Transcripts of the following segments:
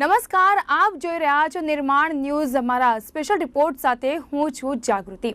નમસ્કાર આપ જોઈ રહ્યા છો નિર્માણ ન્યૂઝ. અમારા સ્પેશિયલ રિપોર્ટ સાથે હું છું જાગૃતિ.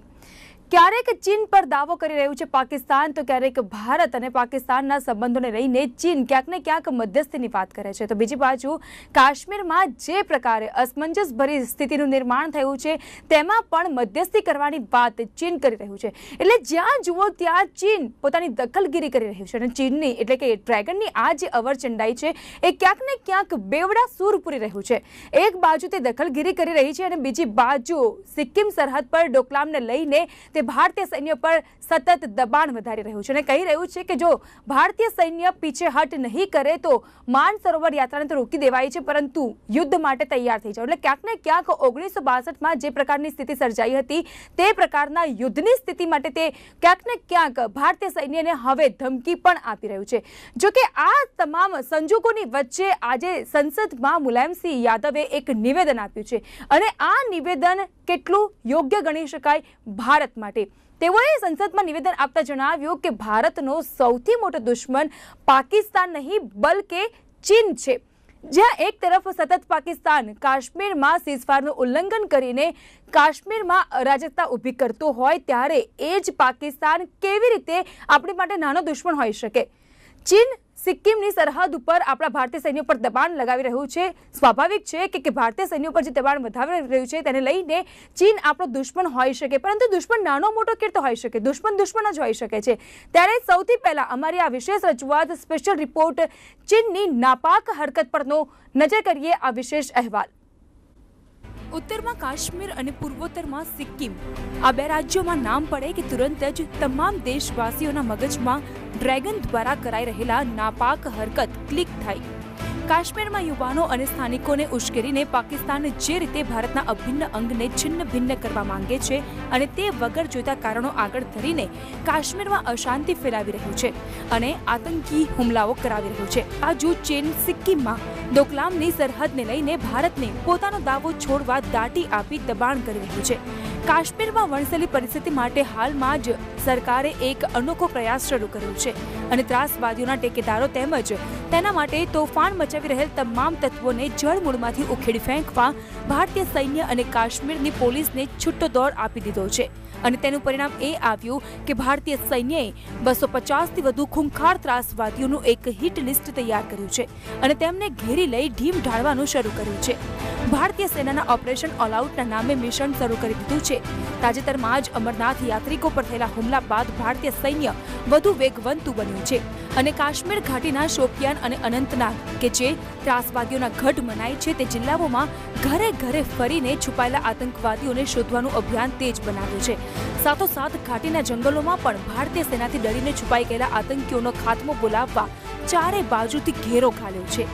ક્યારેક ચીન પર દાવો કરી રહ્યું છે પાકિસ્તાન. તો ક્યારેક ભારત અને પાકિસ્તાનના સંબંધોને લઈને ચીન ક્યાંક ને ક્યાંક મધ્યસ્થીની વાત કરે છે. તો બીજી બાજુ, કાશ્મીરમાં જે પ્રકારે અસમંજસભરી સ્થિતિનું નિર્માણ થયું છે, તેમાં પણ મધ્યસ્થી કરવાની વાત ચીન કરી રહ્યું છે. એટલે જ્યાં જુઓ ત્યાં ચીન પોતાની દખલગીરી કરી રહ્યું છે અને ચીનની એટલે કે ડ્રેગનની આ જે અવરચંડાઈ છે, એ ક્યાંક ને ક્યાંક બેવડા સૂર પૂરી રહ્યું છે. એક બાજુ તે દખલગીરી કરી રહી છે અને બીજી બાજુ સિક્કિમ સરહદ પર ડોકલામને લઈને તે ભારતીય સૈન્ય પર સતત દબાણ વધારી રહ્યું છે અને કહી રહ્યું છે કે જો ભારતીય સૈન્ય પીછેહટ નહીં કરે તો માન સરોવર યાત્રાને તો રોકી દેવાય છે, પરંતુ યુદ્ધ માટે તૈયાર થઈ જાવ એટલે ક્યાંક ને ક્યાંક ઓગણીસો બાસઠમાં જે પ્રકારની સ્થિતિ સર્જાઈ હતી, તે પ્રકારના યુદ્ધની સ્થિતિ માટે તે ક્યાંક ને ક્યાંક ભારતીય સૈન્યને હવે ધમકી પણ આપી રહ્યું છે. જો કે આ તમામ સંજોગોની વચ્ચે આજે સંસદમાં મુલાયમસિંહ યાદવે એક નિવેદન આપ્યું છે. અને આ નિવેદન કેટલું યોગ્ય ગણી શકાય? ભારત માટે તેઓએ સંસદમાં નિવેદન આપતા જણાવ્યું કે ભારતનો સૌથી મોટો દુશ્મન પાકિસ્તાન નહીં, બલકે ચીન છે. જ્યાં એક તરફ સતત પાકિસ્તાન કાશ્મીરમાં સીઝફાયરનું ઉલ્લંઘન કરીને કાશ્મીરમાં અરાજકતા ઊભી કરતું હોય, ત્યારે એ જ પાકિસ્તાન કેવી રીતે આપણી માટે નાનો દુશ્મન હોઈ શકે? ચીન સિક્કિમની સરહદ ઉપર આપણા ભારતીય સૈન્ય પર દબાણ લગાવી રહ્યું છે. સ્વાભાવિક છે કે ભારતીય સૈન્ય પર જે દબાણ વધાવી રહ્યું છે તેને લઈને ચીન આપણો દુશ્મન હોઈ શકે, પરંતુ દુશ્મન નાનો મોટો કેરતો હોઈ શકે, દુશ્મન દુશ્મન જ હોઈ શકે છે. ત્યારે સૌથી પહેલાં અમારી આ વિશેષ રજૂઆત સ્પેશિયલ રિપોર્ટ ચીનની નાપાક હરકત પરનો નજર કરીએ આ વિશેષ અહેવાલ. ઉત્તરમાં કાશ્મીર અને પૂર્વોત્તરમાં સિક્કિમ. આ બે રાજ્યોમાં નામ પડે કે તુરંત જ તમામ દેશવાસીઓના મગજમાં ડ્રેગન દ્વારા કરાઈ રહેલા નાપાક હરકત ક્લિક થાય કાશ્મીરમાં યુવાનો અને સ્થાનિકોને ઉશ્કેરીને પાકિસ્તાન જે રીતે ભારતના અભિન્ન અંગને છિન્ન ભિન્ન કરવા માંગે છે અને તે વગર જોઈતા કારણો આગળ ધરીને કાશ્મીરમાં અશાંતિ ફેલાવી રહ્યું છે અને આતંકી હુમલાઓ કરાવી રહ્યું છે. બાજુ ચીન સિક્કિમમાં ડોકલામની સરહદને લઈને ભારતને પોતાનો દાવો છોડવા દાટી આપી દબાણ કરી રહ્યું છે. કાશ્મીરમાં વણસેલી પરિસ્થિતિ માટે હાલમાં જ સરકારે એક અનોખો પ્રયાસ શરૂ કર્યો છે અને ત્રાસવાદીઓના ટેકેદારો તેમજ તેના માટે તોફાન મચાવી રહેલ તમામ તત્વોને જળમૂળમાંથી ઉખેડી ફેંકવા ભારતીય સૈન્ય અને કાશ્મીરની પોલીસને છૂટો દોર આપી દીધો છે. અને તેનું પરિણામ એ આવ્યું કે ભારતીય સૈન્યએ બસો પચાસથી વધુ ખૂંખાર ત્રાસવાદીઓનું એક હિટ લિસ્ટ તૈયાર કર્યું છે અને તેમને ઘેરી લઈ ઢીમ ઢાળવાનું શરૂ કર્યું છે. ભારતીય સેનાના ઓપરેશન ઓલઆઉટના નામે મિશન શરૂ કરી દીધું છે. તાજેતરમાં જ અમરનાથ યાત્રિકો પર થયેલા હુમલા બાદ ભારતીય સૈન્ય વધુ વેગવંતું બન્યું છે. અને કાશ્મીર ઘાટીના શોપિયાન અને અનંતનાગ, કે જે ત્રાસવાદીઓના ગઢ મનાય છે તે જિલ્લાઓમાં ઘરે ઘરે ફરીને છુપાયેલા આતંકવાદીઓને શોધવાનું અભિયાન તેજ બનાવ્યું છે. સાથોસાથ ઘાટીના જંગલોમાં પણ ભારતીય સેનાથી ડરીને છુપાઈ ગયેલા આતંકીઓનો ખાત્મો બોલાવવા ચારે બાજુથી ઘેરો ખાલ્યો છે.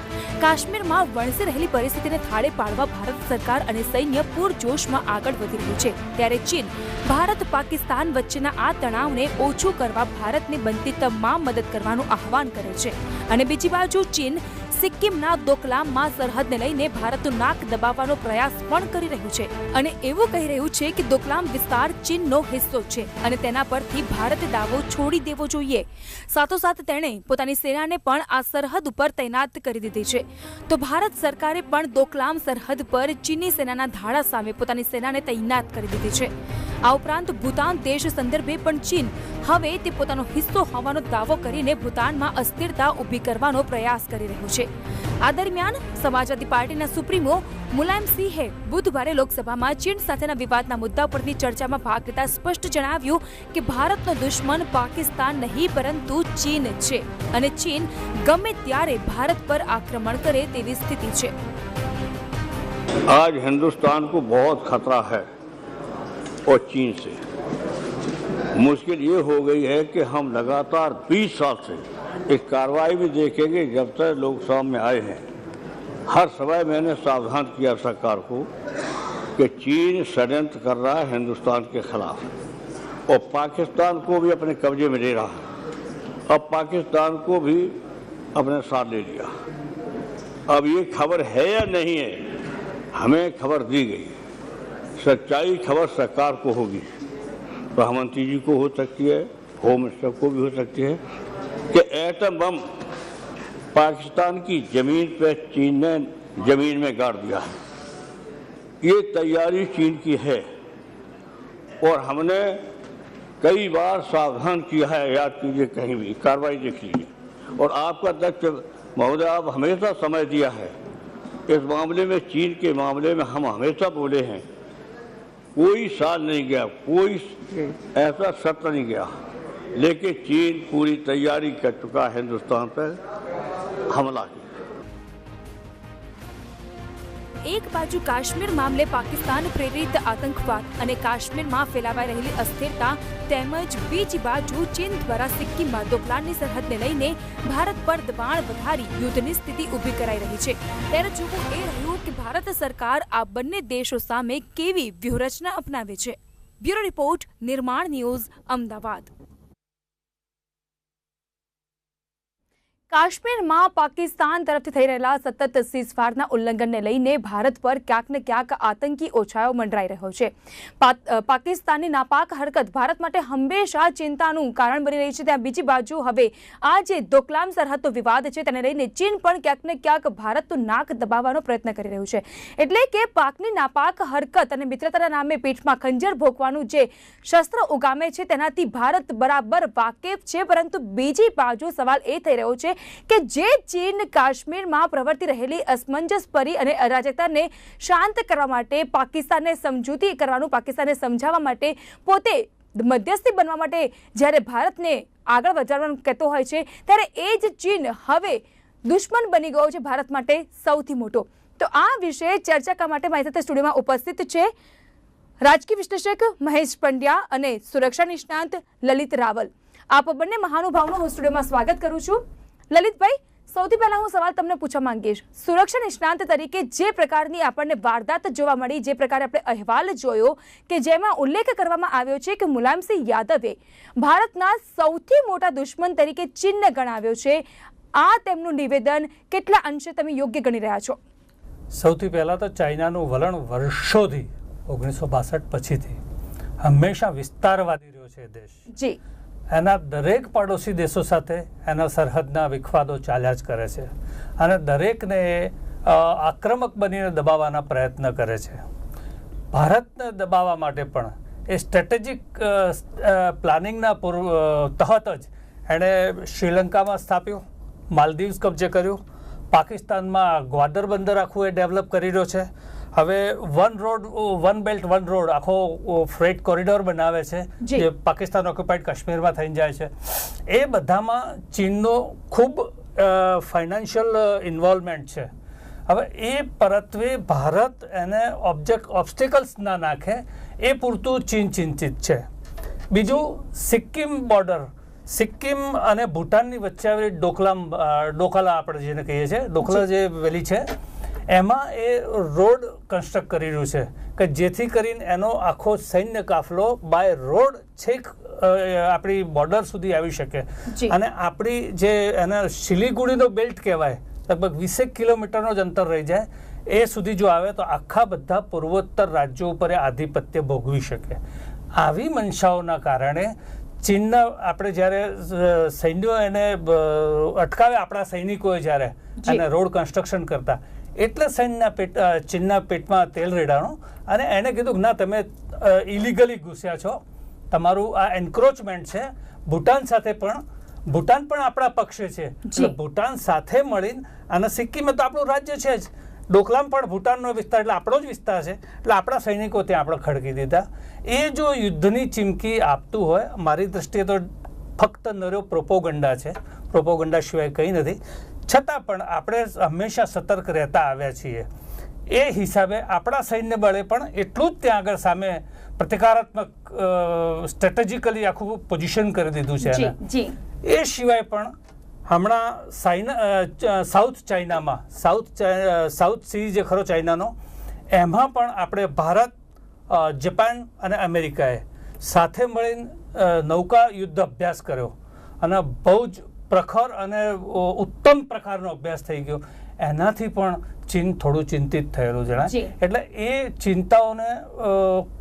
કાશ્મીરમાં વણસી રહેલી પરિસ્થિતિને થાળે પાડવા ભારત સરકાર અને સૈન્ય પૂરજોશમાં આગળ વધી રહ્યું છે. ત્યારે ચીન, ભારત, પાકિસ્તાન વચ્ચેના આ તણાવને ઓછું કરવા ભારતને બનતી તમામ મદદ કરવાનું આહવાન કરે છે. અને બીજી બાજુ ચીન સિક્કિમના દોકલામમાં સરહદને લઈને ભારતનું નાક દબાવવાનો પ્રયાસ પણ કરી રહ્યું છે. અને એવું કહી રહ્યું છે કે દોકલામ વિસ્તાર ચીનનો હિસ્સો છે અને તેના પરથી ભારતે દાવો છોડી દેવો જોઈએ. સાથોસાથ તેણે પોતાની સેનાને પણ આ સરહદ ઉપર તૈનાત કરી દીધી છે. તો ભારત સરકારે પણ દોકલામ સરહદ પર ચીની સેનાના ધાડા સામે પોતાની સેનાને તૈનાત કરી દીધી છે. આ ઉપરાંત ભૂતાન દેશ સંદર્ભે પણ ચીન હવે તે પોતાનો હિસ્સો હોવાનો દાવો કરીને ભૂતાનમાં અસ્થિરતા ઊભી કરવાનો પ્રયાસ કરી રહ્યું છે. આ દરમિયાન સમાજવાદી પાર્ટીના સુપ્રીમો મુલાયમસિંહે બુધવારે લોકસભામાં ચીન સાથેના વિવાદના મુદ્દા પરની ચર્ચામાં ભાગ લેતા સ્પષ્ટ જણાવ્યું કે ભારતનો દુશ્મન પાકિસ્તાન નહીં પરંતુ ચીન છે અને ચીન ગમે ત્યારે ભારત પર આક્રમણ કરે તેવી સ્થિતિ છે आज हिंदुस्तान को बहुत खतरा है और चीन से मुश्किल ये हो गई है कि हम लगातार 20 साल से एक कार्रवाई भी देखेंगे जब तक लोग सामने आए हैं। हर समय मैंने सावधान किया सरकार को कि चीन षड्यंत्र कर रहा है हिंदुस्तान के खिलाफ। और पाकिस्तान को भी अपने कब्जे में ले रहा है। अब पाकिस्तान को भी अपने साथ ले लिया। अब ये खबर है या नहीं है, हमें खबर दी गई सच्चाई खबर सरकार को होगी। प्रधानमंत्री जी को हो सकती है, होम मिनिस्टर को भी हो सकती है कि एटम बम पाकिस्तान की ज़मीन पर चीन ने ज़मीन में गाड़ दिया। ये तैयारी चीन की है और हमने कई बार सावधान किया है याद कीजिए कहीं भी कार्रवाई देख लीजिए। और आपका अध्यक्ष महोदय आप हमेशा समय दिया है। इस मामले में चीन के मामले में हम हमेशा बोले हैं कोई साल नहीं गया कोई ऐसा सत्र नहीं गया। लेकिन चीन पूरी तैयारी कर चुका है हिंदुस्तान पर हमला की એક બાજુ કાશ્મીર મામલે પાકિસ્તાન પ્રેરિત આતંકવાદ અને કાશ્મીરમાં ફેલાવાઈ રહેલી અસ્થિરતા તેમજ બીજી બાજુ ચીન દ્વારા સિક્કિમમાં દોકલાનની સરહદને લઈને ભારત પર દબાણ વધારી યુદ્ધની સ્થિતિ ઊભી કરાઈ રહી છે ત્યારે જોવું એ રહ્યું કે ભારત સરકાર આ બંને દેશો સામે કેવી વ્યૂહરચના અપનાવે છે bureau report Nirman news Ahmedabad કાશ્મીરમાં પાકિસ્તાન તરફથી થઈ રહેલા સતત સીઝફાયરના ઉલ્લંઘનને લઈને ભારત પર ક્યાંક ને ક્યાંક આતંકી ઓછાયો મંડરાઈ રહ્યો છે. પાકિસ્તાનની નાપાક હરકત ભારત માટે હંમેશા ચિંતાનું કારણ બની રહી છે. ત્યાં બીજી બાજુ હવે આ જે દોકલામ સરહદનો વિવાદ છે તેને લઈને ચીન પણ ક્યાંક ને ક્યાંક ભારતનું નાક દબાવવાનો પ્રયત્ન કરી રહ્યું છે. એટલે કે પાકની નાપાક હરકત અને મિત્રતાના નામે પીઠમાં ખંજર ભોગવાનું જે શસ્ત્ર ઉગામે છે તેનાથી ભારત બરાબર વાકેફ છે. પરંતુ બીજી બાજુ સવાલ એ થઈ રહ્યો છે કે જે ચીન કાશ્મીરમાં પ્રવર્તી રહેલી અસમંજસ પરી અને અરાજકતાને શાંત કરવા માટે પાકિસ્તાનને સમજૂતી કરવાનું, પાકિસ્તાનને સમજાવવા માટે પોતે મધ્યસ્થી બનવા માટે જ્યારે ભારતને આગળ વધારવાનું કહેતો હોય છે, ત્યારે એ જ ચીન હવે દુશ્મન બની ગયો છે ભારત માટે સૌથી મોટો. તો આ વિશે ચર્ચા કરવા માટે મારી સાથે સ્ટુડિયોમાં ઉપસ્થિત છે રાજકીય વિશ્લેષક મહેશ પંડ્યા અને સુરક્ષા નિષ્ણાંત લલિત રાવલ. આપ બંને મહાનુભાવનું હું સ્ટુડિયોમાં સ્વાગત કરું છું. લલિતભાઈ સૌથી પહેલા હું સવાલ તમને પૂછવા માંગીશ. સુરક્ષા નિષ્ણાંત તરીકે જે પ્રકારની આપણને વારદાત જોવા મળી જે પ્રકારે આપણે અહેવાલ જોયો કે જેમાં ઉલ્લેખ કરવામાં આવ્યો છે કે મુલાયમસિંહ યાદવે ભારતના સૌથી મોટા દુશ્મન તરીકે ચીનને ગણાવ્યો છે. આ તેમનું નિવેદન કેટલા અંશે તમે યોગ્ય ગણી રહ્યા છો? સૌથી પહેલાં તો ચાઇનાનું વલણ વર્ષોથી ઓગણીસો બાસઠ પછીથી હંમેશા વિસ્તારવાદી રહ્યો છે દેશ. જી. એના દરેક પડોશી દેશો સાથે એના સરહદના વિખવાદો ચાલ્યા જ કરે છે અને દરેકને આક્રમક બનીને દબાવવાના પ્રયત્ન કરે છે. ભારતને દબાવવા માટે પણ એ સ્ટ્રેટેજિક પ્લાનિંગના પૂર્વ તહત જ એણે શ્રીલંકામાં સ્થાપ્યું, માલદીવ્સ કબજે કર્યું, પાકિસ્તાનમાં ગ્વાદર બંદર આખું એ ડેવલપ કરી રહ્યો છે હવે one road one belt one road આખો ફ્રેટ કોરિડોર બનાવે છે જી. પાકિસ્તાન ઓક્યુપાઈડ કાશ્મીરમાં થઈને જાય છે. એ બધામાં ચીનનો ખૂબ ફાઇનાન્શિયલ ઇન્વોલ્વમેન્ટ છે. હવે એ પરત્વે ભારત એને ઓબ્જેક્ટ ઓબ્સ્ટેકલ્સ ના નાખે એ પૂરતું ચીન ચિંતિત છે. બીજું સિક્કિમ બોર્ડર સિક્કિમ અને ભૂટાનની વચ્ચે આવેલી ડોકલામ ડોકલા ડોકાલા આપણે જેને કહીએ છીએ ડોકલા જે વેલી છે એમાં એ રોડ કન્સ્ટ્રક્ટ કરી રહ્યું છે કે જેથી કરીને એનો આખો સૈન્ય કાફલો બાય રોડ છેક આપણી બોર્ડર સુધી આવી શકે. અને આપણી જે એના શિલીગુડીનો બેલ્ટ કહેવાય લગભગ વીસેક કિલોમીટરનો જ અંતર રહી જાય એ સુધી જો આવે તો આખા બધા પૂર્વોત્તર રાજ્યો ઉપર આધિપત્ય ભોગવી શકે. આવી મંશાઓના કારણે ચીનના આપણે જ્યારે સૈન્યો એને અટકાવે આપણા સૈનિકોએ જ્યારે. અને રોડ કન્સ્ટ્રક્શન કરતા એટલે સૈન્યના પેટ ચીનના પેટમાં તેલ રેડાણું અને એણે કીધું કે ના તમે ઇલીગલી ઘૂસ્યા છો. તમારું આ એન્ક્રોચમેન્ટ છે. ભૂટાન સાથે પણ ભૂટાન પણ આપણા પક્ષે છે. એટલે ભૂટાન સાથે મળીને અને સિક્કિમ તો આપણું રાજ્ય છે જ. ડોકલામ પણ ભૂટાનનો વિસ્તાર એટલે આપણો જ વિસ્તાર છે. એટલે આપણા સૈનિકો ત્યાં આપણે ખડકી દીધા. એ જો યુદ્ધની ચીમકી આપતું હોય મારી દ્રષ્ટિએ તો ફક્ત નર્યો પ્રોપોગંડા છે. પ્રોપોગંડા સિવાય કંઈ નથી. છતાં પણ આપણે હંમેશા સતર્ક રહેતા આવ્યા છીએ. એ હિસાબે આપણા સૈન્ય બળે પણ એટલું જ ત્યાં આગળ સામે પ્રતિકારાત્મક સ્ટ્રેટેજિકલી આખું પોઝિશન કરી દીધું છે એ સિવાય પણ હમણાં સાઇના સાઉથ ચાઇનામાં સાઉથ સાઉથ સી જે ખરો ચાઇનાનો એમાં પણ આપણે ભારત જપાન અને અમેરિકાએ સાથે મળીને નૌકા યુદ્ધ અભ્યાસ કર્યો. અને બહુ જ પ્રખર અને ઉત્તમ પ્રકારનો અભ્યાસ થઈ ગયો. એનાથી પણ ચીન થોડું ચિંતિત થયેલું જણાય. એટલે એ ચિંતાઓને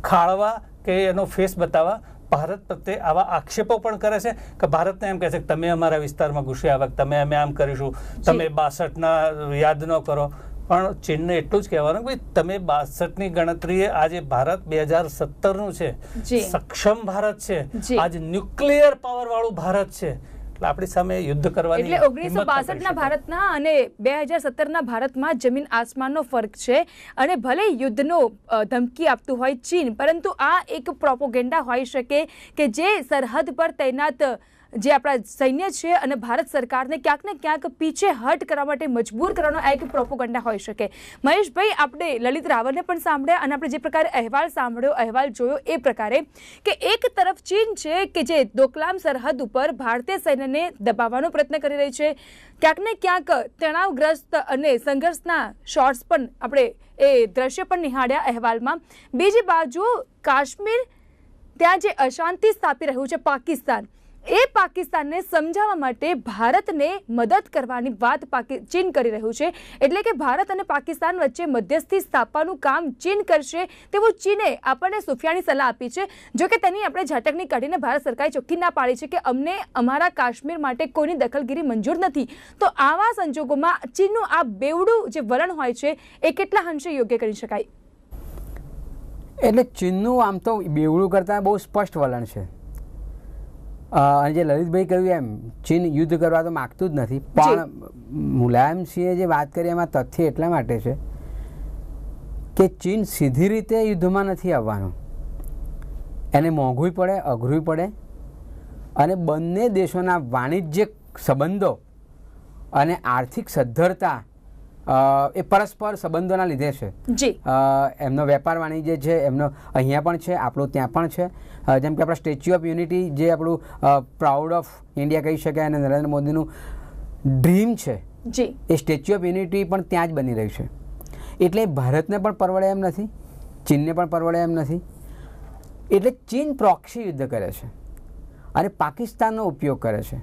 ખાળવા કે એનો ફેસ બતાવવા ભારત પ્રત્યે આવા આક્ષેપો પણ કરે છે કે ભારતને એમ કહે છે કે તમે અમારા વિસ્તારમાં ઘૂસી આવ્યા તમે અમે આમ કરીશું. તમે બાસઠના યાદ ન કરો. પણ ચીનને એટલું જ કહેવાનું કે તમે બાસઠની ગણતરીએ આજે ભારત બે હજાર સત્તરનું છે. સક્ષમ ભારત છે. આજ ન્યુક્લિયર પાવર વાળું ભારત છે. એટલે આપણી સામે યુદ્ધ કરવાની એટલે ઓગણીસો બાસઠ ના કરી બાસઠના ભારતના અને બે હજાર સત્તરના ભારતમાં જમીન આસમાનનો ફરક છે અને ભલે યુદ્ધનો ધમકી આપતું હોય ચીન પરંતુ આ એક પ્રોપોગેન્ડા હોઈ શકે કે જે સરહદ પર તૈનાત જે આપણા સૈન્ય છે અને ભારત સરકારને ક્યાંક ને ક્યાંક પીછે હટ કરવા માટે મજબૂર કરવાનો આ એક પ્રોપોગંડા હોઈ શકે. મહેશભાઈ, આપણે લલિત રાવલને પણ સાંભળ્યા અને આપણે જે પ્રકારે અહેવાલ સાંભળ્યો, અહેવાલ જોયો એ પ્રકારે કે એક તરફ ચીન છે કે જે દોકલામ સરહદ ઉપર ભારતીય સૈન્યને દબાવવાનો પ્રયત્ન કરી રહી છે. ક્યાંક ને ક્યાંક તણાવગ્રસ્ત અને સંઘર્ષના શોર્ટ્સ પણ આપણે એ દ્રશ્ય પણ નિહાળ્યા અહેવાલમાં. બીજી બાજુ કાશ્મીર, ત્યાં જે અશાંતિ સ્થાપી રહ્યું છે પાકિસ્તાન. એ પાકિસ્તાનને સમજાવવા માટે ભારતને મદદ કરવાની વાત ચીન કરી રહ્યું છે. એટલે કે ભારત અને પાકિસ્તાન વચ્ચે મધ્યસ્થી સ્થાપવાનું કામ ચીન કરશે તેવું ચીને આપણને સુફિયાની સલાહ આપી છે. જો કે તેની આપણે ઝાટકની કાઢીને ભારત સરકારે ચોખ્ખી ના પાડી છે કે અમને અમારા કાશ્મીર માટે કોઈની દખલગીરી મંજૂર નથી. તો આવા સંજોગોમાં ચીનનું આ બેવડું જે વલણ હોય છે, એ કેટલા અંશે યોગ્ય કરી શકાય? એટલે ચીનનું આમ તો બેવડું કરતાં બહુ સ્પષ્ટ વલણ છે. અને જે લલિતભાઈ કહ્યું એમ ચીન યુદ્ધ કરવા તો માગતું જ નથી પણ મુલાયમસિંહે જે વાત કરી એમાં તથ્ય એટલા માટે છે કે ચીન સીધી રીતે યુદ્ધમાં નથી આવવાનું. એને મોંઘું પડે અઘરું પડે અને બંને દેશોના વાણિજ્યિક સંબંધો અને આર્થિક સદ્ધરતા એ પરસ્પર સંબંધોના લીધે છે. જી. એમનો વેપાર વાણિજ્ય છે એમનો અહીંયા પણ છે આપણું ત્યાં પણ છે. જેમ કે આપણા સ્ટેચ્યુ ઓફ યુનિટી જે આપણું પ્રાઉડ ઓફ ઇન્ડિયા કહી શકાય અને નરેન્દ્ર મોદીનું ડ્રીમ છે જી. એ સ્ટેચ્યુ ઓફ યુનિટી પણ ત્યાં જ બની રહ્યું છે. એટલે ભારતને પણ પરવડે એમ નથી ચીનને પણ પરવડે એમ નથી. એટલે ચીન પ્રોક્સી યુદ્ધ કરે છે અને પાકિસ્તાનનો ઉપયોગ કરે છે.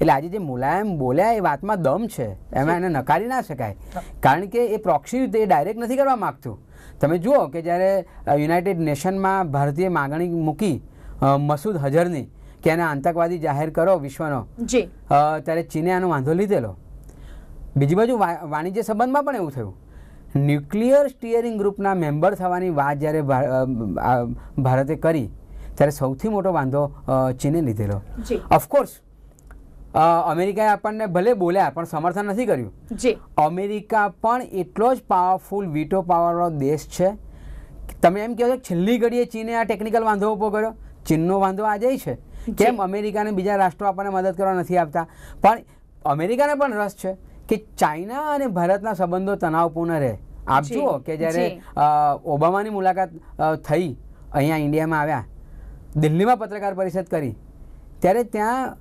એટલે આજે જે મુલાયમ બોલ્યા એ વાતમાં દમ છે એમાં એને નકારી ના શકાય. કારણ કે એ પ્રોક્સી એ ડાયરેક્ટ નથી કરવા માગતું. તમે જુઓ કે જ્યારે યુનાઇટેડ નેશનમાં ભારતીય માગણી મૂકી મસૂદ હજરની કે એને આતંકવાદી જાહેર કરો વિશ્વનો ત્યારે ચીને આનો વાંધો લીધેલો. બીજી બાજુ વાણિજ્ય સંબંધમાં પણ એવું થયું. ન્યુક્લિયર સ્ટીયરિંગ ગ્રુપના મેમ્બર થવાની વાત જ્યારે ભારતે કરી ત્યારે સૌથી મોટો વાંધો ચીને લીધેલો. ઓફકોર્સ અમેરિકાએ આપણને ભલે બોલ્યા પણ સમર્થન નથી કર્યું. જી. અમેરિકા પણ એટલો જ પાવરફુલ વીટો પાવરવાળો દેશ છે. તમે એમ કહો છો છેલ્લી ઘડીએ ચીને આ ટેકનિકલ વાંધો ઊભો કર્યો? ચીનનો વાંધો આજે છે. કેમ? અમેરિકાને બીજા રાષ્ટ્રો આપણને મદદ કરવા નથી આપતા. પણ અમેરિકાને પણ રસ છે કે ચાઇના અને ભારતના સંબંધો તણાવપૂર્ણ રહે. આપ જુઓ કે જ્યારે ઓબામાની મુલાકાત થઈ અહીંયા ઇન્ડિયામાં આવ્યા દિલ્હીમાં પત્રકાર પરિષદ કરી. ત્યારે ત્યાં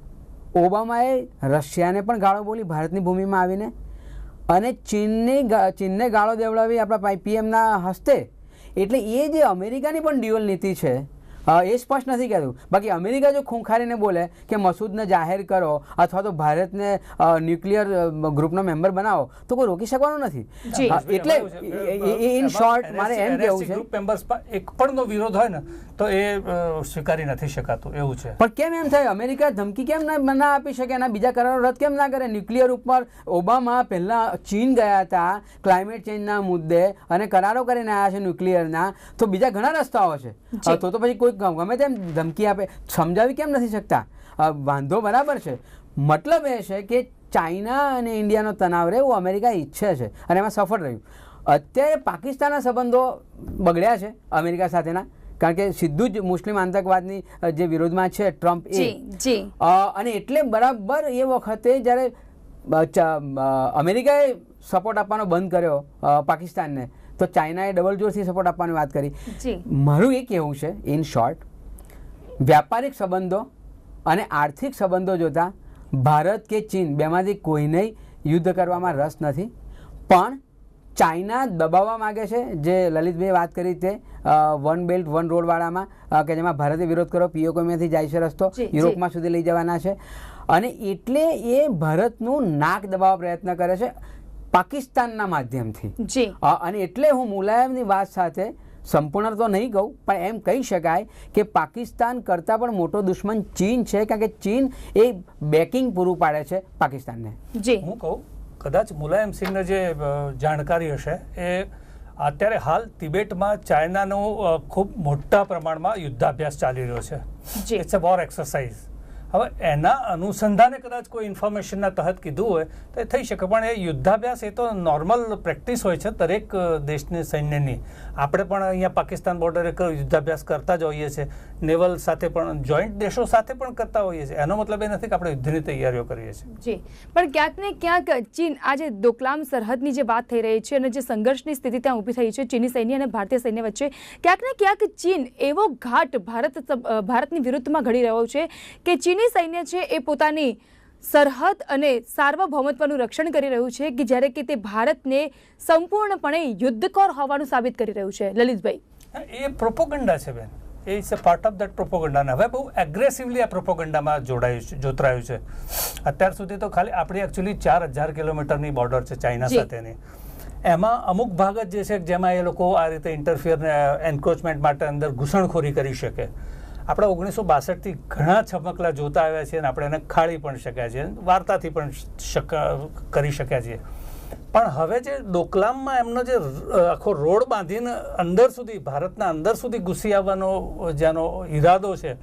ઓબામાએ રશિયાને પણ ગાળો બોલી ભારતની ભૂમિમાં આવીને અને ચીનની ચીનને ગાળો દેવડાવી આપણા પીએમના હસ્તે. એટલે એ જે અમેરિકાની પણ ડ્યુઅલ નીતિ છે એ સ્પષ્ટ નથી કહેતું. બાકી અમેરિકા જો ખૂંખારીને બોલે કે મસૂદને જાહેર કરો અથવા તો ભારતને ન્યુક્લિયર ગ્રુપનો મેમ્બર બનાવો તો કોઈ રોકી શકવાનું નથી. એટલે ઇન શોર્ટ મારે એમ કહેવું છે. ગ્રુપ મેમ્બર્સ એક પણનો વિરોધ હોય ને તો એ સ્વીકારી નથી શકાતું. એવું છે. પણ કેમ એમ થાય? અમેરિકા ધમકી કેમ ના ના આપી શકે? એના બીજા કરારો રદ કેમ ના કરે? ન્યુક્લિયર ઉપર ઓબામા પહેલા ચીન ગયા હતા ક્લાઇમેટ ચેન્જના મુદ્દે અને કરારો કરીને આવ્યા છે ન્યુક્લિયરના તો બીજા ઘણા રસ્તાઓ છે. તો તો પછી કોઈ ગમ- તેમ ધમકી આપે. સમજાવી કેમ નથી શકતા? વાંધો બરાબર છે. મતલબ એ છે કે ચાઇના અને ઇન્ડિયાનો તણાવ રહે એવું અમેરિકા ઈચ્છે છે અને એમાં સફળ રહ્યું. અત્યારે પાકિસ્તાનના સંબંધો બગડ્યા છે અમેરિકા સાથેના. કારણ કે સીધું જ મુસ્લિમ આતંકવાદની જે વિરોધમાં છે ટ્રમ્પ એ. અને એટલે બરાબર એ વખતે જ્યારે અમેરિકાએ સપોર્ટ આપવાનો બંધ કર્યો પાકિસ્તાનને તો ચાઇનાએ ડબલ જોરથી સપોર્ટ આપવાની વાત કરી. મારું એ કહેવું છે ઇન શોર્ટ વ્યાપારિક સંબંધો અને આર્થિક સંબંધો જોતા ભારત કે ચીન બેમાંથી કોઈને યુદ્ધ કરવામાં રસ નથી. પણ ચાઇના દબાવવા માગે છે જે લલિતભાઈ વાત કરી તે વન બેલ્ટ વન રોડવાળામાં કે જેમાં ભારતે વિરોધ કર્યો પીઓકોમાંથી જાય છે રસ્તો. યુરોપમાં સુધી લઈ જવાના છે. અને એટલે એ ભારતનું નાક દબાવવા પ્રયત્ન કરે છે. પાકિસ્તાનના માધ્યમથી. અને એટલે હું મુલાયમની વાત સાથે સંપૂર્ણ તો નહીં કહું પણ એમ કહી શકાય કે પાકિસ્તાન કરતાં પણ મોટો દુશ્મન ચીન છે કારણ કે ચીન એ બેકિંગ પૂરું પાડે છે પાકિસ્તાનને. જી. હું કહું કદાચ મુલાયમ સિંહને જે જાણકારી હશે એ અત્યારે હાલ તિબેટમાં ચાઇનાનો ખૂબ મોટા પ્રમાણમાં યુદ્ધાભ્યાસ ચાલી રહ્યો છે. જી. ઇટ્સ અ વોર એક્સરસાઇઝ હવે એના અનુસંધાને કદાચ કોઈ ઇન્ફોર્મેશનના તહત કીધું હોય તો એ થઈ શકે. પણ એ યુદ્ધાભ્યાસ એ તો નોર્મલ પ્રેક્ટિસ હોય છે દરેક દેશની સૈન્યની. આપણે પણ અહીંયા પાકિસ્તાન બોર્ડરે યુદ્ધાભ્યાસ કરતા જ હોઈએ છીએ. નેવલ સાથે પણ જોઈન્ટ દેશો સાથે પણ કરતા હોઈએ છીએ. એનો મતલબ એ નથી કે આપણે યુદ્ધની તૈયારીઓ કરીએ છીએ. જી. પણ ક્યાંક ને ક્યાંક ચીન આજે દોકલામ સરહદની જે વાત થઈ રહી છે અને જે સંઘર્ષની સ્થિતિ ત્યાં ઊભી થઈ છે ચીની સૈન્ય અને ભારતીય સૈન્ય વચ્ચે ક્યાંક ને ક્યાંક ચીન એવો ઘાટ ભારત ભારતની વિરુદ્ધમાં ઘડી રહ્યો છે કે ચીની સૈન્ય છે એ પોતાની સરહદ અને સાર્વભૌમત્વનું રક્ષણ કરી રહ્યું છે કે જ્યારે કે તે ભારતને સંપૂર્ણપણે યુદ્ધકોર હોવાનું સાબિત કરી રહ્યું છે. લલિતભાઈ. એ પ્રોપોગંડા છે બેન. એ is a part of that propaganda હવે બહુ એગ્રેસિવલી આ પ્રોપોગંડામાં જોડાયું છે જોતરાયું છે. અત્યાર સુધી તો ખાલી આપણી એકચ્યુઅલી ચાર હજાર કિલોમીટરની બોર્ડર છે ચાઇના સાથેની. એમાં અમુક ભાગ જ જે છે કે જેમાં એ લોકો આ રીતે ઇન્ટરફિયર એન્ક્રોચમેન્ટ માટે અંદર ઘૂસણખોરી કરી શકે. આપણે ઓગણીસો બાસઠથી ઘણા છમકલા જોતા આવ્યા છીએ અને આપણે એને ખાળી પણ શક્યા છીએ વાર્તાથી પણ શક કરી શક્યા છીએ. પણ હવે જે ડોકલામમાં એમનો જે આખો રોડ બાંધીને અંદર સુધી, ભારતના અંદર સુધી ઘૂસી આવવાનો જેનો ઈરાદો છે,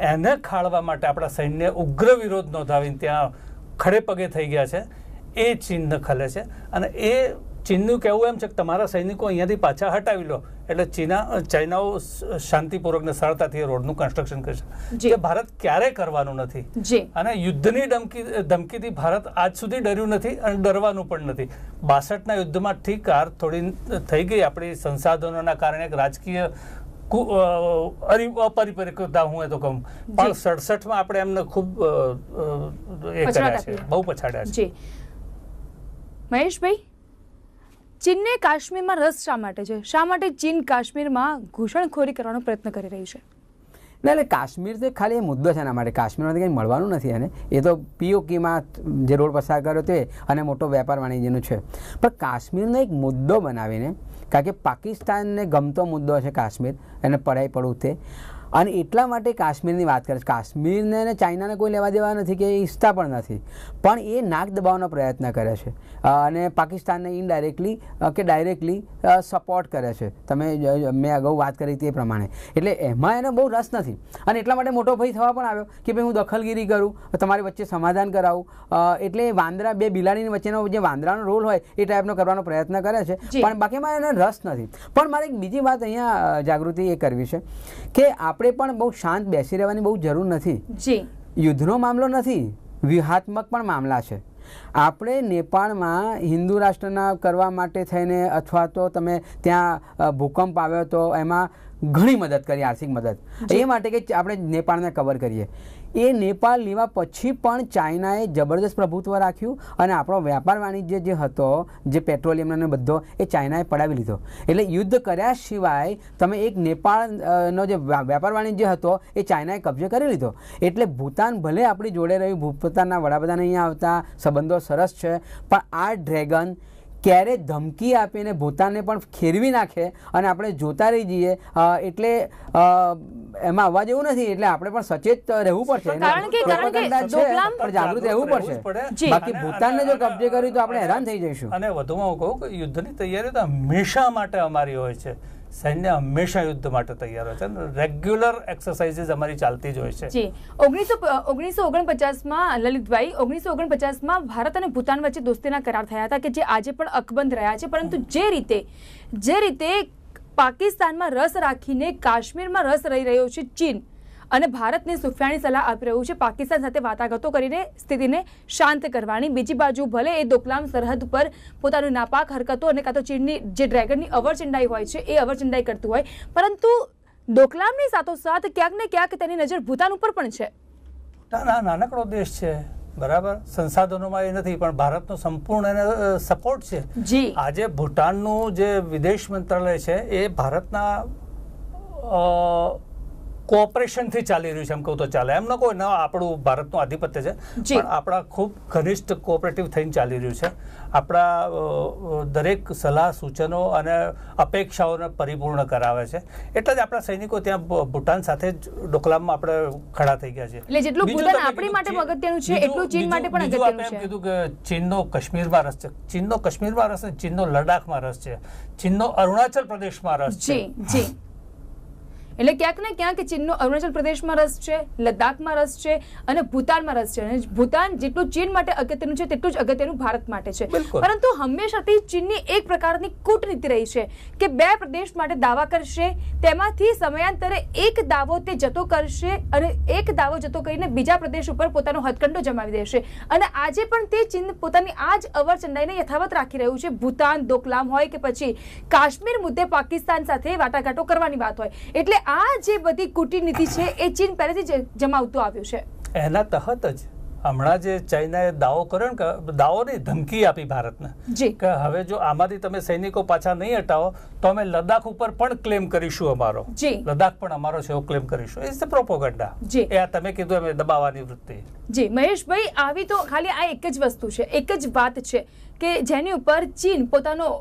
એને ખાળવા માટે આપણા સૈન્ય ઉગ્ર વિરોધ નોંધાવીને ત્યાં ખડે પગે થઈ ગયા છે. એ ચિહ્ન ખલે છે. અને એ ચીનનું કહેવું એમ છે કે તમારા સૈનિકો અહીંયાથી પાછા હટાવી લો. એટલે ચીના ચાઇનાઓ સ- શાંતિપૂર્વક ને સરળતાથી રોડનું કન્સ્ટ્રક્શન કરશે. જે. ભારત ક્યારે કરવાનું નથી. અને યુદ્ધની ધમકી ધમકીથી ભારત આજ સુધી ડર્યું નથી અને ડરવાનું પણ નથી. બાસઠના યુદ્ધમાં ઠીક હાર થોડી થઈ ગઈ. આપણી સંસાધનોના કારણે રાજકીય કુ- અ, અરી- હું એ તો કહું. પણ. સડસઠમાં આપણે એમને ખૂબ એ કર્યા છે. બહુ પછાડ્યા છે. મહેશભાઈ? ચીનને કાશ્મીરમાં રસ શા માટે છે? શા માટે ચીન કાશ્મીરમાં ઘૂસણખોરી કરવાનો પ્રયત્ન કરી રહી છે? ના, એટલે કાશ્મીર તો ખાલી એ મુદ્દો છે એના માટે કાશ્મીરમાંથી કંઈ મળવાનું નથી એને. એ તો પીઓકીમાં જે રોડ પસાર કર્યો તે અને મોટો વેપાર વાણિજ્યનો છે. પણ કાશ્મીરનો એક મુદ્દો બનાવીને, કારણ કે પાકિસ્તાનને ગમતો મુદ્દો છે કાશ્મીર, એને પડાઈ પડવું તે. અને એટલા માટે કાશ્મીરની વાત કરે છે. કાશ્મીરને અને ચાઇનાને કોઈ લેવા દેવા નથી કે એ ઈચ્છતા પણ નથી. પણ એ નાક દબાવવાનો પ્રયત્ન કરે છે. અને પાકિસ્તાનને ઇનડાયરેક્ટલી કે ડાયરેક્ટલી સપોર્ટ કરે છે. તમે મેં અગાઉ વાત કરી તે પ્રમાણે. એટલે એમાં એને બહુ રસ નથી. અને એટલા માટે મોટો ભય થવા પણ આવ્યો કે ભાઈ હું દખલગીરી કરું તમારી વચ્ચે સમાધાન કરાવું. એટલે વાંદરા બે બિલાડીની વચ્ચેનો જે વાંદરાનો રોલ હોય એ ટાઈપનો કરવાનો પ્રયત્ન કરે છે. પણ પણ બાકીમાં એને રસ નથી. પણ મારે એક બીજી વાત અહીંયા જાગૃતિ એ કરવી છે કે આપણે પણ બહુ શાંત બેસી રહેવાની બહુ જરૂર નથી. જી. યુદ્ધનો મામલો નથી વ્યૂહાત્મક પણ મામલા છે. આપણે નેપાળમાં હિન્દુ રાષ્ટ્રના કરવા માટે થઈને અથવા તો તમે ત્યાં ભૂકંપ આવ્યો તો એમાં ઘણી મદદ કરી આર્થિક મદદ. એ માટે કે આપણે નેપાળને કવર કરીએ. એ નેપાળ લેવા પછી પણ ચાઇનાએ જબરદસ્ત પ્રભુત્વ રાખ્યું અને આપણો વ્યાપાર વાણિજ્ય જે હતો, જે પેટ્રોલિયમ અને બધો, એ ચાઇનાએ પડાવી લીધો. એટલે યુદ્ધ કર્યા સિવાય તમે એક નેપાળનો જે વેપાર વાણિજ્ય હતો, એ ચાઇનાએ કબજે કરી લીધો. એટલે ભૂતાન ભલે આપણી જોડે રહ્યું ભૂતાનના વડાપ્રધાન અહીંયા આવતા, સંબંધો સરસ છે, પણ આ ડ્રેગન ક્યારે ધમકી આપીને પોતાને પણ ખેરવી નાખે અને આપણે જોતા રહી જઈએ એટલે એમાં આવવા જેવું નથી એટલે આપણે પણ સચેત રહેવું પડશે. કારણ કે- કારણ કે Propaganda છે, ડોકલામ- પણ જાગૃત રહેવું. પડશે. બાકી ભૂતાનને જો કબજે કર્યું તો આપણે હેરાન થઈ જઈશું. અને વધુમાં હું કહું કે યુદ્ધની તૈયારી તો હંમેશા માટે અમારી હોય છે. સૈન્ય હંમેશા યુદ્ધ માટે તૈયાર હોય છે રેગ્યુલર એક્સરસાઇઝીસ અમારી ચાલતી જ હોય છે. જી. ઓગણીસો ઓગણીસો ઓગણપચાસમાં લલિતભાઈ, ઓગણીસો ઓગણપચાસમાં ભારત અને ભૂતાન વચ્ચે દોસ્તીના કરાર થયા હતા કે જે આજે પણ અકબંધ રહ્યા છે. પરંતુ જે રીતે જે રીતે પાકિસ્તાનમાં રસ રાખીને કાશ્મીરમાં રસ રહી રહ્યો છે ચીન અને ભારતને સુફિયાણી સલાહ આપી રહ્યું છે. પાકિસ્તાન સાથે વાટાઘાટો કરીને સ્થિતિને શાંત કરવાની. બીજી બાજુ ભલે એ દોકલામ સરહદ પર પોતાની નાપાક હરકતો અને કાં તો ચીનની જે ડ્રેગનની અવરચંડાઈ હોય છે એ અવરચંડાઈ કરતું હોય. પરંતુ ડોકલામની સાથોસાથ ક્યાંક ને ક્યાંક તેની નજર ભૂતાન ઉપર પણ છે. નાનકડો દેશ છે બરાબર? સંસાધનોમાં એ નથી પણ ભારતનો સંપૂર્ણ એને સપોર્ટ છે. જી. આજે ભૂટાનનું જે વિદેશ મંત્રાલય છે એ ભારતના કોઓપરેશનથી ચાલી રહ્યું છે એમ કહું તો ચાલે. એમ ન કોઈ ના આપણું ભારતનું આધિપત્ય છે. પણ આપણા ખૂબ ઘનિષ્ઠ કોઓપરેટિવ થઈને ચાલી રહ્યું છે. આપણા દરેક સલાહ સૂચનો અને અપેક્ષાઓને પરિપૂર્ણ કરાવે છે. એટલે જ આપણા સૈનિકો ત્યાં ભૂટાન સાથે જ ડોકલામમાં આપણે ખડા થઈ ગયા છે એટલે જેટલું ભૂટાન આપણી માટે અગત્યનું છે, એટલું ચીન માટે પણ અગત્યનું છે. કીધું કે ચીનનો કાશ્મીરમાં રસ છે. ચીનનો કાશ્મીરમાં રસ છે ચીનનો લડાખમાં રસ છે. ચીનનો અરુણાચલ પ્રદેશમાં રસ છે. જી જી. એટલે ક્યાંક ને ક્યાંક ચીનનો અરુણાચલ પ્રદેશમાં રસ છે લદ્દાખમાં રસ છે અને ભૂતાનમાં રસ છે. અને ભૂતાન જેટલું ચીન માટે અગત્યનું છે તેટલું જ અગત્યનું ભારત માટે છે. પરંતુ હંમેશાથી ચીનની એક પ્રકારની કૂટનીતિ રહી છે કે બે પ્રદેશ માટે દાવા કરશે તેમાંથી સમયાંતરે એક દાવો તે જતો કરશે અને એક દાવો જતો કરીને બીજા પ્રદેશ ઉપર પોતાનો હથકંડો જમાવી દેશે. અને આજે પણ તે ચીન પોતાની આ જ અવરચંડાઈને યથાવત રાખી રહ્યું છે. ભૂતાન દોકલામ હોય કે પછી કાશ્મીર મુદ્દે પાકિસ્તાન સાથે વાટાઘાટો કરવાની વાત હોય. એટલે આ જે બધી કૂટનીતિ છે એ ચીન પહેલેથી જ જમાવતું આવ્યું છે. એના તહત જ હમણાં જે ચાઇનાએ દાવો કર્યો ને કે દાવો નહીં ધમકી આપી ભારતને કે હવે જો આમાંથી તમે સૈનિકો પાછા નહીં હટાવો તો અમે લદ્દાખ ઉપર પણ ક્લેમ કરીશું અમારો. જી. લદ્દાખ પણ અમારો છે એવો ક્લેમ કરીશું. ઇટ્સ પ્રોપોગન્ડા જી. એ આ તમે કીધું એ દબાવવાની વૃત્તિ. જી મહેશભાઈ આવી તો ખાલી આ એક જ વસ્તુ છે એક જ વાત છે કે જેની ઉપર ચીન પોતાનો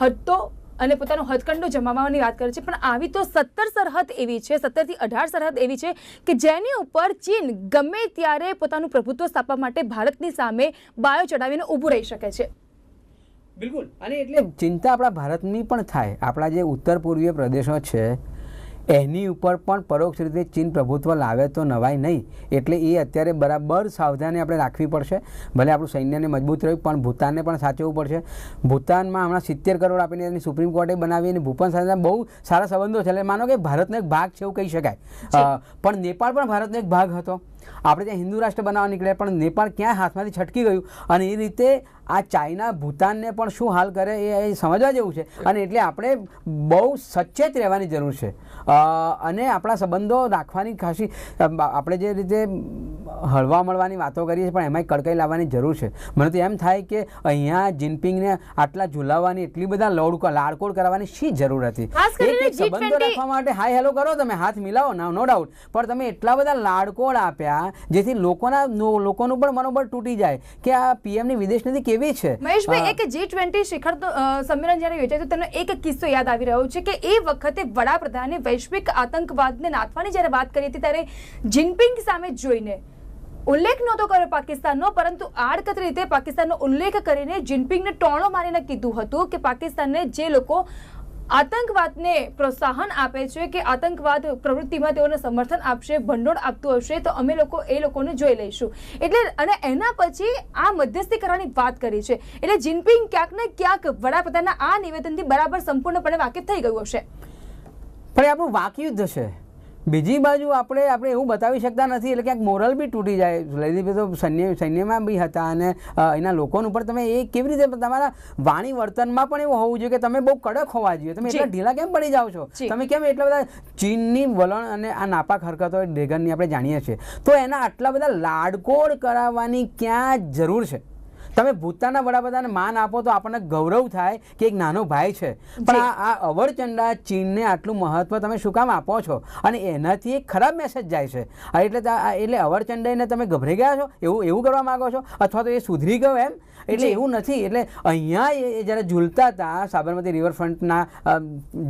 હટ્ટો અને પોતાનો હથકંડો જમાવવાની વાત કરે છે. પણ આવી તો સત્તર સરહદ એવી છે સત્તરથી અઢાર સરહદ એવી છે કે જેની ઉપર ચીન ગમે ત્યારે પોતાનું પ્રભુત્વ સ્થાપવા માટે ભારતની સામે બાયો ચડાવીને ઊભું રહી શકે છે. બિલકુલ. અને એટલે ચિંતા આપણા ભારતની પણ થાય. આપણા જે ઉત્તર પૂર્વીય પ્રદેશો છે એની ઉપર પણ પરોક્ષ રીતે ચીન પ્રભુત્વ લાવે તો નવાય નહીં. એટલે એ અત્યારે બરાબર સાવધાની આપણે રાખવી પડશે. ભલે આપણું સૈન્યને મજબૂત રહ્યું પણ ભૂતાનને પણ સાચવવું પડશે. ભૂતાનમાં હમણાં સિત્તેર કરોડ આપીને એની સુપ્રીમ કોર્ટે બનાવી અને ભૂપન સાથે બહુ સારા સંબંધો છે. એટલે માનો કે ભારતનો એક ભાગ છે એવું કહી શકાય. પણ નેપાળ પણ ભારતનો એક ભાગ હતો. આપણે ત્યાં હિન્દુ રાષ્ટ્ર બનાવવા નીકળ્યા પણ નેપાળ ક્યાં હાથમાંથી છટકી ગયું? અને એ રીતે આ ચાઇના ભૂતાનને પણ શું હાલ કરે એ સમજવા જેવું છે. અને એટલે આપણે બહુ સચેત રહેવાની જરૂર છે. અને આપણા સંબંધો રાખવાની ખાસી આપણે જે રીતે હળવા મળવાની વાતો કરીએ છીએ પણ એમાંય કડકાઈ લાવવાની જરૂર છે. મને તો એમ થાય કે અહીંયા જિનપિંગને આટલા ઝુલાવવાની એટલી બધા લોડ લાડકોડ કરવાની શી જરૂર હતી? એક સંબંધો રાખવા માટે હાય હેલો કરો તમે હાથ મિલાવો ના નો ડાઉટ પણ તમે એટલા બધા લાડકોડ આપ્યા જેથી લોકોના લોકોનું પણ મનોબળ તૂટી જાય કે આ પીએમની વિદેશ નીતિ કેવી છે? મહેશભાઈ એક જી ટ્વેન્ટી શિખર સંમેલન જ્યારે યોજાય તો તેનો એક કિસ્સો યાદ આવી રહ્યો છે કે એ વખતે વડાપ્રધાને વૈશ્વિક આતંકવાદને નાથવાની જ્યારે વાત કરી હતી ત્યારે જિનપિંગ સામે જોઈને ઉલ્લેખ નહોતો કર્યો પાકિસ્તાનનો પરંતુ આડકતરી રીતે પાકિસ્તાનનો ઉલ્લેખ કરીને જિનપિંગને ટોણો મારીને કીધું હતું કે પાકિસ્તાનને જે લોકો આતંકવાદને પ્રોત્સાહન આપે છે કે આતંકવાદ પ્રવૃત્તિમાં તેઓને સમર્થન આપશે, ભંડોળ આપતું હશે, તો અમે લોકો એ લોકોને જોઈ લઈશું. એટલે અને એના પછી આ મધ્યસ્થી કરવાની વાત કરી છે. એટલે જિનપિંગ ક્યાંક ને ક્યાંક વડાપ્રધાનના આ નિવેદનથી બરાબર સંપૂર્ણપણે વાકેફ થઈ ગયું હશે. પણ એ આપણું વાકયુદ્ધ છે. બીજી બાજુ આપણે આપણે એવું બતાવી શકતા નથી એટલે ક્યાંક મોરલ બી તૂટી જાય. લલિતભાઈ તો સૈન્ય સૈન્યમાં બી હતા અને એના લોકોનું પણ તમે એ કેવી રીતે તમારા વાણી વર્તનમાં પણ એવું હોવું જોઈએ કે તમે બહુ કડક હોવા જોઈએ. તમે એટલા ઢીલા કેમ પડી જાઓ છો? તમે કેમ એટલા બધા ચીનની વલણ અને આ નાપાક હરકતો ડેગનની આપણે જાણીએ છીએ? તો એના આટલા બધા લાડકોડ કરાવવાની ક્યાં જરૂર છે? તમે ભૂતાનના વડાપ્રધાન માન આપો તો આપણને ગૌરવ થાય કે એક નાનો ભાઈ છે. પણ આ આ અવરચંડા ચીનને આટલું મહત્વ તમે શું કામ આપો છો? અને એનાથી એક ખરાબ મેસેજ જાય છે. એટલે આ- એટલે અવરચંડાઈને તમે ગભરાઈ ગયા છો? એવું એવું કરવા માંગો છો? અથવા તો એ સુધરી ગયો એમ? એટલે એવું નથી. એટલે અહીંયા એ જ્યારે ઝૂલતા હતા સાબરમતી રિવરફ્રન્ટના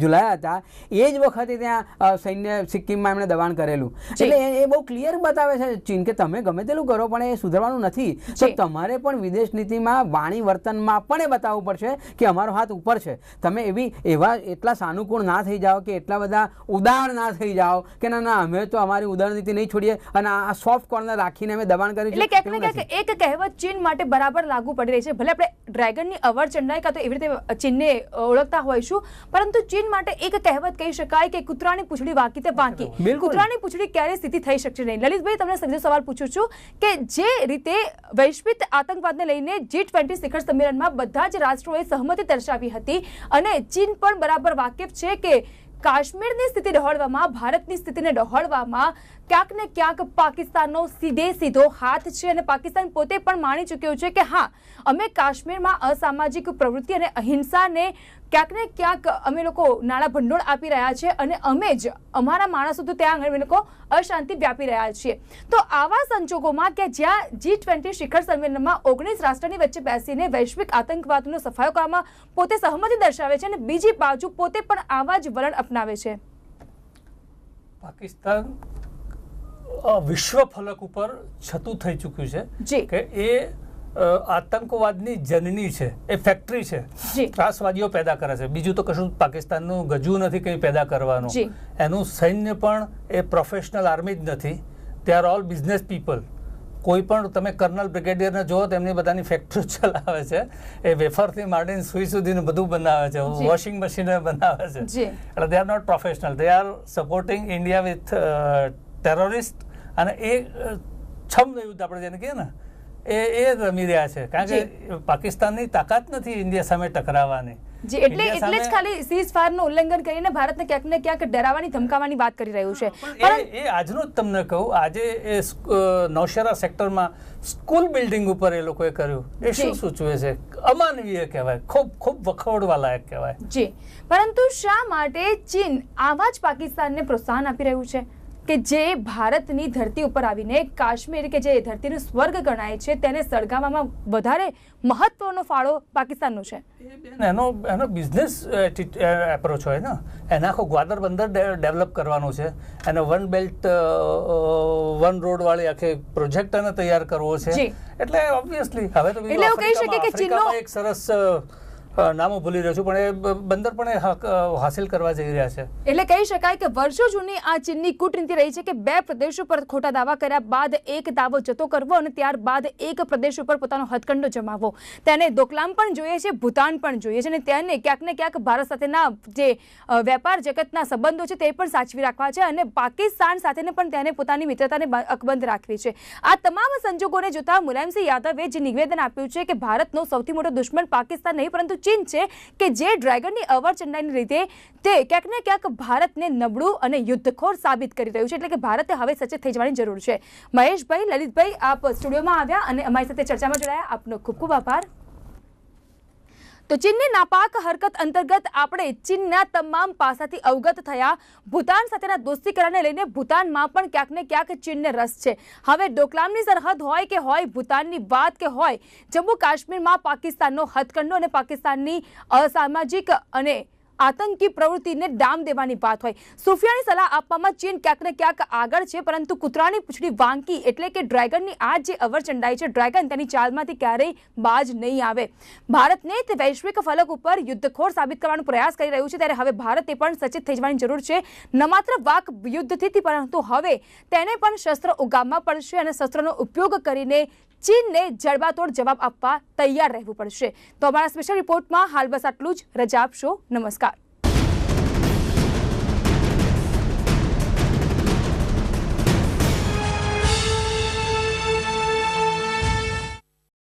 ઝૂલાયા હતા એ જ વખતે ત્યાં સૈન્ય સિક્કિમમાં એમણે દબાણ કરેલું. એટલે એ- બહુ ક્લિયર બતાવે છે ચીન કે તમે ગમે તેલું કરો પણ એ સુધરવાનું નથી. તો તમારે પણ વિદેશ નીતિમાં વાણી વર્તનમાં પણ એ બતાવવું પડશે કે અમારો હાથ ઉપર છે. તમે એવી એવા એટલા સાનુકૂળ ના થઈ જાઓ કે એટલા બધા ઉદાહરણ ના થઈ જાઓ કે ના ના અમે તો અમારી ઉદાહરણ નીતિ નહીં છોડીએ અને આ સોફ્ટ કોર્નર રાખીને અમે દબાણ કર્યું એટલે એક કહેવત ચીન માટે બરાબર લાગુ પડી રહી છે. ભલે આપણે ડ્રેગનની અવર ચંડાઈ કાં તો એવી રીતે ચીનને ઓળખતા હોઈશું પરંતુ ચીન માટે એક કહેવત કહી શકાય કે કૂતરાની પૂછડી વાંકી તે વાંકી. કૂતરાની પૂછડી ક્યારે સ્થિતિ થઈ શકશે નહીં? લલિતભાઈ તમને સીધો સવાલ પૂછું છું કે જે રીતે વૈશ્વિક આતંકવાદને લઈને જી ટ્વેન્ટી શિખર સંમેલનમાં બધા જ રાષ્ટ્રોએ સહમતિ દર્શાવી હતી અને ચીન પણ બરાબર વાકેફ છે કે કાશ્મીરની સ્થિતિ ડહોળવામાં ભારતની સ્થિતિને ડહોળવામાં ક્યાંક ને ક્યાંક પાકિસ્તાનનો સીધે સીધો હાથ છે અને પાકિસ્તાન પોતે પણ માની ચૂક્યો છે કે હા, અમે કાશ્મીરમાં અસામાજિક પ્રવૃત્તિ અને અહિંસાને ક્યાંક ને ક્યાંક અમે લોકો નાણાં ભંડોળ આપી રહ્યા છે અને અમે જ અમારા માણસો તો ત્યાં આગળ અમે લોકો અશાંતિ વ્યાપી રહ્યા છીએ. તો આવા સંજોગોમાં કે જ્યાં જી ટ્વેન્ટી શિખર સંમેલનમાં ઓગણીસ રાષ્ટ્રની વચ્ચે બેસીને વૈશ્વિક આતંકવાદનો સફાયો કરવામાં પોતે સહમતિ દર્શાવે છે અને બીજી બાજુ પોતે પણ આવા જ વલણ અપનાવે છે. પાકિસ્તાન વિશ્વ ફલક ઉપર છતું થઈ ચૂક્યું છે કે એ આતંકવાદની જનની છે એ ફેક્ટરી છે. ત્રાસવાદીઓ પેદા કરે છે. બીજું તો કશું પાકિસ્તાનનું ગજુ નથી કંઈ પેદા કરવાનું. એનું સૈન્ય પણ એ પ્રોફેશનલ આર્મી જ નથી. They are all business people કોઈ પણ તમે કર્નલ બ્રિગેડિયરને જુઓ તેમની બધાની ફેક્ટરી ચલાવે છે. એ વેફરથી માંડીને સુઈ સુધીનું બધું બનાવે છે. વોશિંગ મશીન બનાવે છે. એટલે they are not professional they are supporting India with terrorist અને એ અ, યુદ્ધ આપણે જેને કહીએ ને એ એ રમી રહ્યા છે. કારણ કે પાકિસ્તાનની તાકાત નથી ઇન્ડિયા સામે ટકરાવવાની. જી એટલે એટલે જ ખાલી સીઝ ફાયરનું ઉલ્લંઘન કરીને ભારતને ક્યાંક ને ક્યાંક ડરાવવાની ધમકાવવાની વાત કરી રહ્યું છે. એ આજનું જ તમને કહું આજે એ નૌશેરા સેક્ટરમાં સ્કૂલ બિલ્ડિંગ ઉપર એ લોકોએ કર્યું. એ શું સૂચવે છે? અમાનવીય કહેવાય ખૂબ ખૂબ વખોડવા લાયક કહેવાય. જી. પરંતુ શા માટે ચીન આવા જ પાકિસ્તાનને પ્રોત્સાહન આપી રહ્યું છે? કે જે ભારતની ધરતી ઉપર આવીને કાશ્મીર કે જે ધરતીનું સ્વર્ગ ગણાય છે તેને સળગાવવામાં વધારે મહત્વનો ફાળો પાકિસ્તાનનો છે. એનો એનો બિઝનેસ એપ્રોચ હોય ને. એને આખો ગ્વાદર બંદર ડેવલપ કરવાનો છે. એને વન બેલ્ટ વન રોડ વાળી આખે પ્રોજેક્ટ એને તૈયાર કરવો છે. એટલે ઓબ્વિયસલી હવે તો એટલે એવું કહી શકે કે ચીનનો- એક સરસ નામો ભૂલી રહ્યો છું, પણ એ બંદર પણ હાસિલ કરવા જઈ રહ્યા છે. એટલે કહી શકાય કે વર્ષો જૂની આ ચીનની કૂટનીતિ રહી છે કે બે પ્રદેશો પર ખોટા દાવા કર્યા બાદ એક દાવો જતો કરવો અને ત્યારબાદ એક પ્રદેશ ઉપર પોતાનો હથકંડો જમાવવો. તેને દોકલામ પણ જોઈએ છે, ભૂતાન પણ જોઈએ છે અને તેને ક્યાંક ને ક્યાંક ભારત સાથેના જે વેપાર જગતના સંબંધો છે તે પણ સાચવી રાખવા છે અને પાકિસ્તાન સાથેને પણ તેને પોતાની મિત્રતાને અકબંધ રાખવી છે. આ તમામ સંજોગોને જોતા મુલાયમસિંહ યાદવે જે નિવેદન આપ્યું છે કે ભારતનો સૌથી મોટો દુશ્મન પાકિસ્તાન નહીં, પરંતુ ચીન છે કે જે ડ્રેગનની અવરચંડાઈને લીધે તે ક્યાંક ને ક્યાંક ભારતને નબળું અને યુદ્ધખોર સાબિત કરી રહ્યું છે. એટલે કે ભારતે હવે સચેત થઈ જવાની જરૂર છે. મહેશભાઈ, લલિતભાઈ, આપ સ્ટુડિયોમાં આવ્યા અને અમારી સાથે ચર્ચામાં જોડાયા. આપનો ખૂબ ખૂબ આભાર. તો ચીનની નાપાક હરકત અંતર્ગત આપણે ચીનના તમામ પાસાથી અવગત થયા. ભૂતાન સાથેના દોસ્તીકરણને લઈને ભૂતાનમાં પણ ક્યાંક ને ક્યાંક ચીનને રસ છે. હવે ડોકલામની સરહદ હોય કે હોય ભૂતાનની વાત કે હોય, જમ્મુ કાશ્મીરમાં પાકિસ્તાનનો હથકંડો અને પાકિસ્તાનની અસામાજિક અને આતંકી પ્રવૃત્તિને ડામ દેવાની વાત હોય. સુફિયાની સલાહ આપવામાં ચીન ક્યાંક ને ક્યાંક આગળ છે, પરંતુ કૂતરાની પૂછડી વાંકી એટલે કે ડ્રેગનની આ જે અવરચંડાઈ છે, ડ્રેગન તેની ચાલમાંથી ક્યારેય બાજ નહીં આવે. ભારતને તે વૈશ્વિક ફલક ઉપર યુદ્ધખોર સાબિત કરવાનો પ્રયાસ કરી રહ્યું છે, ત્યારે હવે ભારતે પણ સચેત થઈ જવાની જરૂર છે. ન માત્ર વાક યુદ્ધથી પરંતુ હવે તેને પણ શસ્ત્ર ઉગામવા પડશે અને શસ્ત્રનો ઉપયોગ કરીને ચીનને જડબાતોડ જવાબ આપવા તૈયાર રહેવું પડશે. તો અમારા સ્પેશિયલ રિપોર્ટમાં હાલ બસ આટલું જ. રજા આપશો. નમસ્કાર.